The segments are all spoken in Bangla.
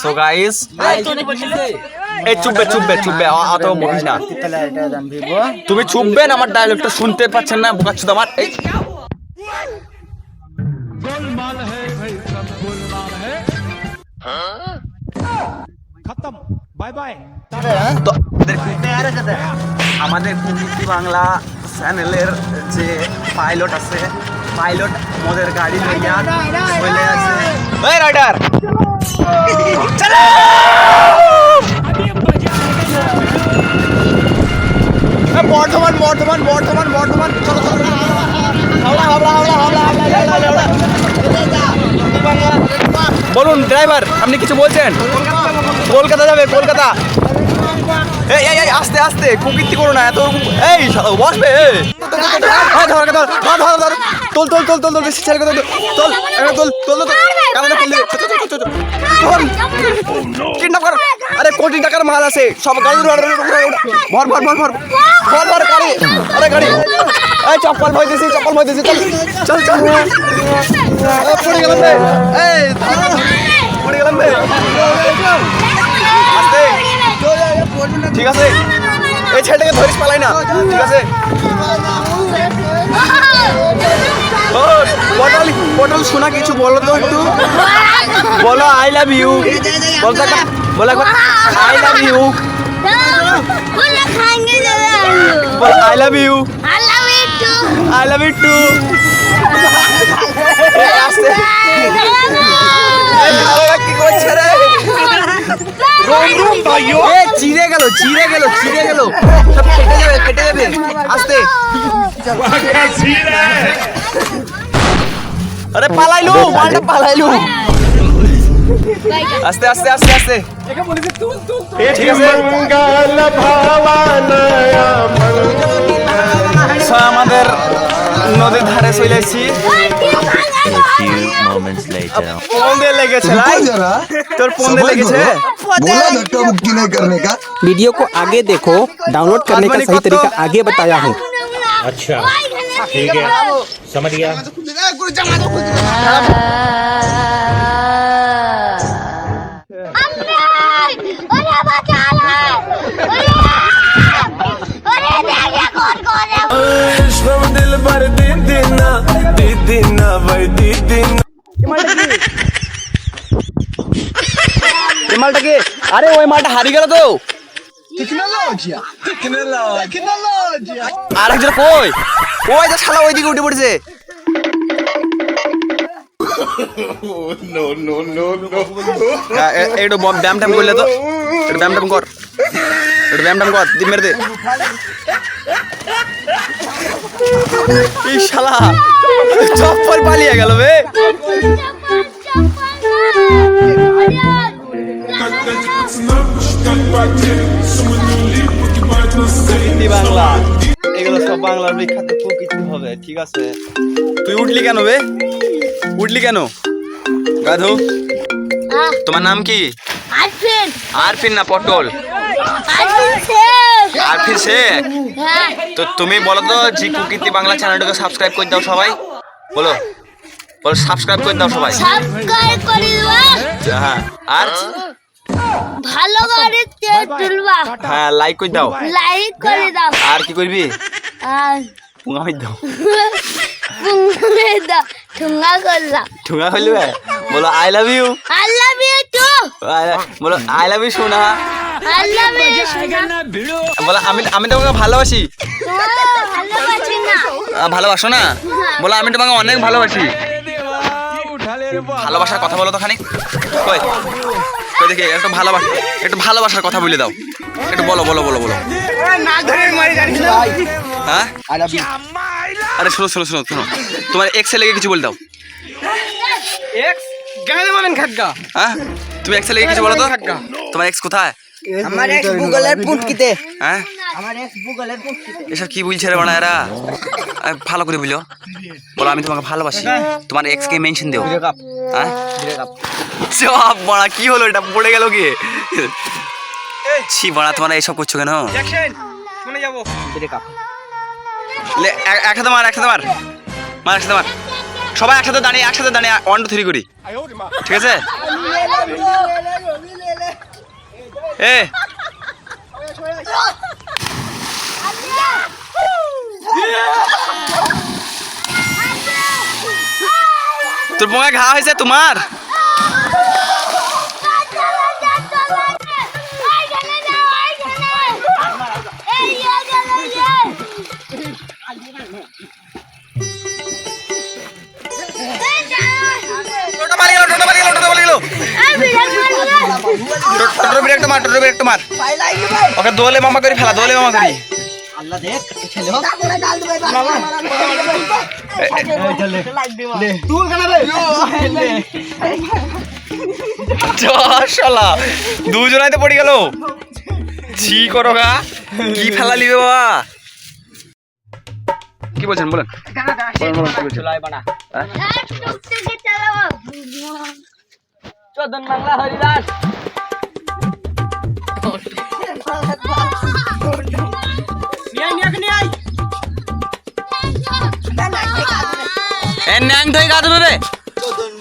সো গাইস এই চুপবে চুপবে চুপবে অত বলিস না। তুমি চুপবেন আমার ডায়লগটা শুনতে পাচ্ছেন না, বোকা আমার, এই। আমাদের কুমিটি বাংলা চ্যানেলের যে পাইলট আছে পাইলট আমাদের গাড়ি নিয়ে চলে আছে রাইডার! রাইডার বর্ধমান বর্ধমান বর্ধমান বর্ধমান চলো চলো চলো। হাওড়া হাওড়া হাওড়া হাওড়া হাওড়া হাওড়া হাওড়া বলুন ড্রাইভার আপনি কিছু বলছেন কলকাতা যাবে কলকাতা এই এই আস্তে আস্তে কুকীর্তি করো না এত এই বসবে। তোল তোল তোল তোল তোল বেশি কথা তোল তোল তোল তোল চল, চল, চল। ধর। কিডন্যাপ কর। আরে কোটি টাকার মাল আছে। সব গাড়ি। ভর ভর ভর ভর। ভর ভর গাড়ি। আরে গাড়ি। এই চপ্পল ভয় দিছি চপ্পল ভয় দিছি চল চল। চল পড়ে গেলাম এই পড়ে গেলাম ঠিক আছে? এই ছেলেটাকে ধরিস, পালাই না। ঠিক আছে? পটল পটল শোনা, কিছু বলো তো একটু। বলো আই লাভ ইউ বলতে বলো একবার আই লাভ ইউ বলো I love you I love you too কি করছে রে? কি করছে রে এ চিড়ে গেল চিড়ে গেল চিড়ে গেল। সব কেটে যাবে কেটে যাবে। আস্তে। আরে পালাইলু মালটা পালাইলু। আস্তে আস্তে আস্তে আস্তে। ঠিক আছে। আমাদের নদীর ধারে চলে এসেছি। লেগেছে তোর ফোন লেগেছে? बोला धक्का मुक्की नहीं करने का। वीडियो को आगे देखो डाउनलोड करने का सही तरीका आगे बताया हूँ। अच्छा ठीक है। समझ गया। दिल भर दी दीना दी दीना भाई दी এই মালটা কি? আরে ওই মালটা হারিয়ে গেল তো। আর একজন কই? ওই যে শালা ওইদিকে উঠে পড়েছে। একটু ব্যায়াম ট্যাম করলে তো। একটু ব্যায়াম ট্যাম কর। একটু ব্যায়াম ট্যাম কর দিন মেরে দে। এই শালা চপ্পল পালিয়ে গেল বে। বাংলা এগুলো সব বাংলার বিখ্যাত প্রকৃতি হবে ঠিক আছে? তুই উঠলি কেন বে? উঠলি কেন? গাধু তোমার নাম কি? আরফিন। আরফিন না পটল? আরফিন শেখ। হ্যাঁ। তো তুমি বলো তো জি প্রকৃতি বাংলা চ্যানেলটাকে সাবস্ক্রাইব করে দাও সবাই। বলো বলো সাবস্ক্রাইব করে দাও সবাই। সাবস্ক্রাইব করে দিবা হ্যাঁ। আর? ভালো করে তেল তুলবা। হ্যাঁ লাইক করে দাও। লাইক করে দাও। আর কি করবি? আর পুঙ্গামি দাও। পুঙ্গে দাও। ঠুঙ্গা করলাম। ঠুঙ্গা বলো I love you I love you too বলো আই লাভ ইউ সোনা। আই লাভ ইউ বলো আমি আমি তোমাকে ভালোবাসি। ভালোবাসি না। ভালোবাসো না? বলো আমি তোমাকে অনেক ভালোবাসি। ভালোবাসার কথা বলো তো খানিক। দেখি একটা ভালোবাসা একটা ভালোবাসার কথা বলে দাও। একটু বলো বলো বলো বলো। হ্যাঁ? আরে শোনো শোনো শোনো শোনো। তোমার এক্স লেগে কিছু বলে দাও। হ্যাঁ? তুমি এক্স লেগে কিছু বলো তো। তোমার এক্স কোথায়? আমার এক্স গুগলের পুটকিতে। হ্যাঁ? এসব কি বলছে রে বাড়া এরা ভালো করে বলো। বলো আমি তোমাকে ভালোবাসি। তোমার এক্স কে মেনশন দেও। হ্যাঁ? সব বড়া কি হলো? এটা পড়ে গেল কি? ছি বড়া তোমরা এসব করছ কেন? একসাথে মার একসাথে মার। মার একসাথে মার। সবাই একসাথে দাঁড়িয়ে একসাথে দাঁড়িয়ে ওয়ান টু থ্রি করি। ঠিক আছে? এ। তোর পোঙায় ঘা হয়েছে তোমার? টোটো ব্রেক মার, টোটো ব্রেক মার। ওকে দোলে মামা করে, ফেলা, দোলে মামা করি। আল্লাহ দেখ ছেলে হোক শালা দুজনাই তো পড়ে গেল। ছি করো গা কি ফেলা লিবে বাবা? কি বলছেন বলেন? বলছেন? চোদন বাংলা হরিদাস। ন্যাং ধরে দেবে রে।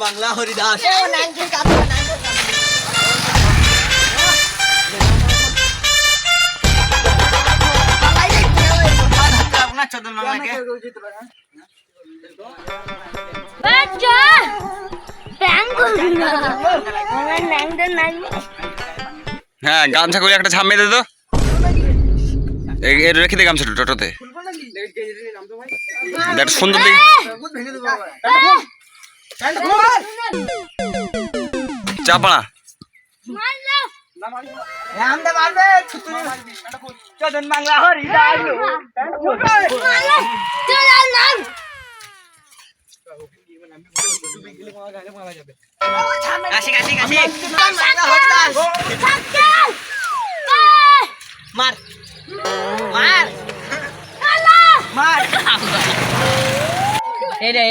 বাংলা হরিদাস। বাংলাকে হ্যাঁ গামছা করে একটা ঝাম মেরে দে তো। রেখে দে গামছাটা টোটোতে। দেখ সুন্দর দেখি। চাপাড়া মার মার। মার।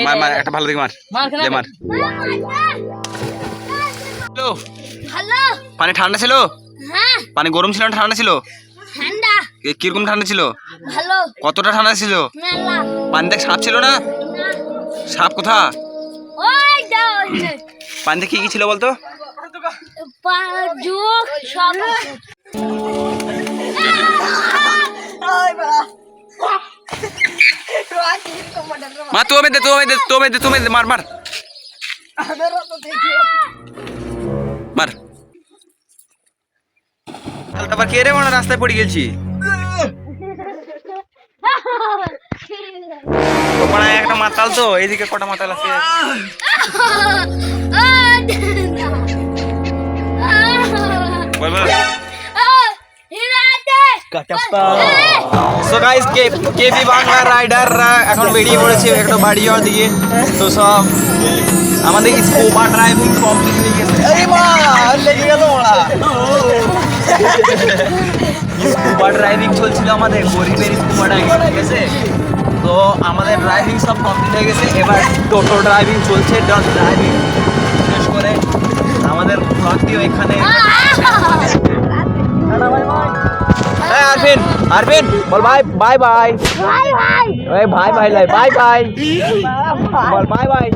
মার মার একটা ভালো দিকে মার। দে মার। হ্যালো। হ্যালো। পানি ঠান্ডা ছিল? হ্যাঁ। পানি গরম ছিল না ঠান্ডা ছিল? ঠান্ডা। এ, কীরকম ঠান্ডা ছিল? ভালো। কতটা ঠান্ডা ছিল? মেলা। পানি দেখ সাপ ছিল না? সাপ কোথা? ওই যাও পানিতে কি কি ছিল বলতো? যুগ সব। মা তুমি দে তুমি দে তুমি দে তুমি দে মার মার। মার। তারপর কে রে মনে রাস্তায় পড়ে গেছি একটা মাতাল তো এইদিকে কটা মাতাল আছে। So guys K KB Bangla rider এখন বেরিয়ে পড়েছে একটু বাড়ি যাওয়ার দিকে। তো সব আমাদের স্কুবা ড্রাইভিং কমপ্লিট হয়ে গেছে? এই মা লেগে গেল ওরা। স্কুবা ড্রাইভিং চলছিল আমাদের গরিবের স্কুবা ড্রাইভিং ঠিক আছে? তো আমাদের ড্রাইভিং সব কমপ্লিট হয়ে গেছে। এবার টোটো ড্রাইভিং চলছে ডট ড্রাইভিং শেষ করে আমাদের ব্লগটিও এখানে। আরফিন আরফিন বল ভাই বাই বাই ভাই ভাই এই ভাই ভাই লাই বাই বাই বল বাই বাই